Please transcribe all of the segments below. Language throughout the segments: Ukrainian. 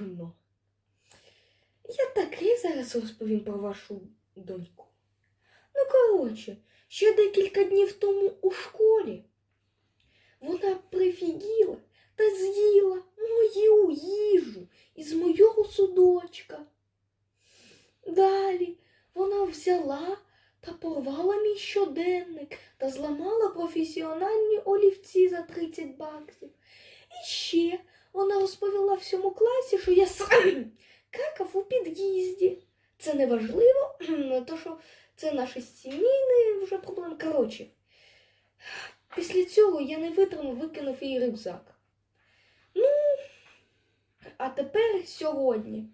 душно. Я таки зараз розповім про вашу доньку. Ну, коротше, ще декілька днів тому у школі вона прифігіла та з'їла мою їжу із мого судочка. Далі вона взяла та порвала мій щоденник та зламала професіональні олівці за 30 баксів. І ще вона розповіла всьому класі, що я сам какав у під'їзді. Це не важливо, то що це наші сімейні вже проблеми. Коротше, після цього я не витримав, викинув її рюкзак. Ну, а тепер сьогодні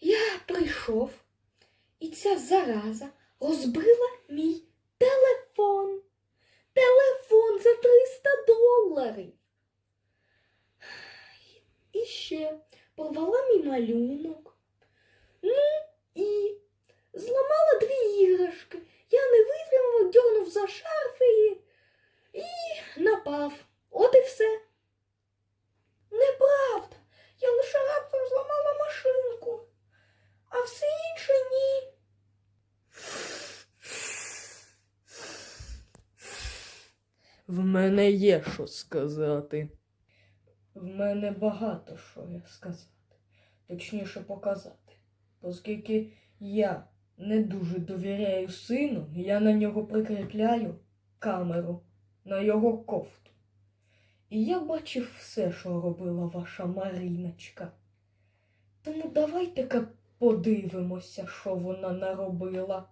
я прийшов, і ця зараза розбила мій телефон. Телефон за 300 доларів. Ще порвала мій малюнок. Ну і зламала дві іграшки. Я не витримав, дьорнув за шарфи і, і напав. От і все. Неправда. Я лише раптом зламала машинку, а все інше ні. В мене є що сказати. В мене багато що є сказати, точніше показати. Оскільки я не дуже довіряю сину, я на нього прикріпляю камеру на його кофту. І я бачив все, що робила ваша Маріночка. Тому давайте-ка подивимося, що вона наробила.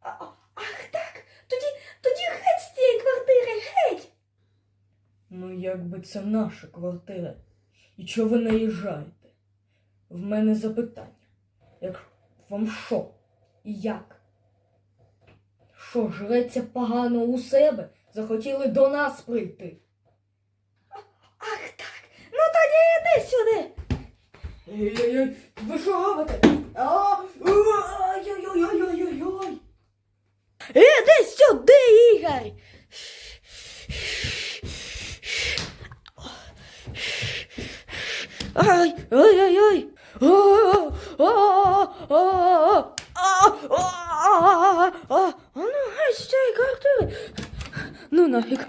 А, а- ах так, тоді, тоді геть з цієї квартири, геть. Ну, якби це наша квартира. І чого ви наїжджаєте? В мене запитання. Як вам що? І як? Що, жреться погано у себе? Захотіли до нас прийти? Ах так, ну тоді іди сюди. Ой-ой-ой, ви що робите? Ой-ой-ой-ой-ой-ой. Іди сюди, Ігор. あい、おいおいおい、おーおーおーおーおーあーあーあーあーあお、はお、しおいおれおる。おなおか。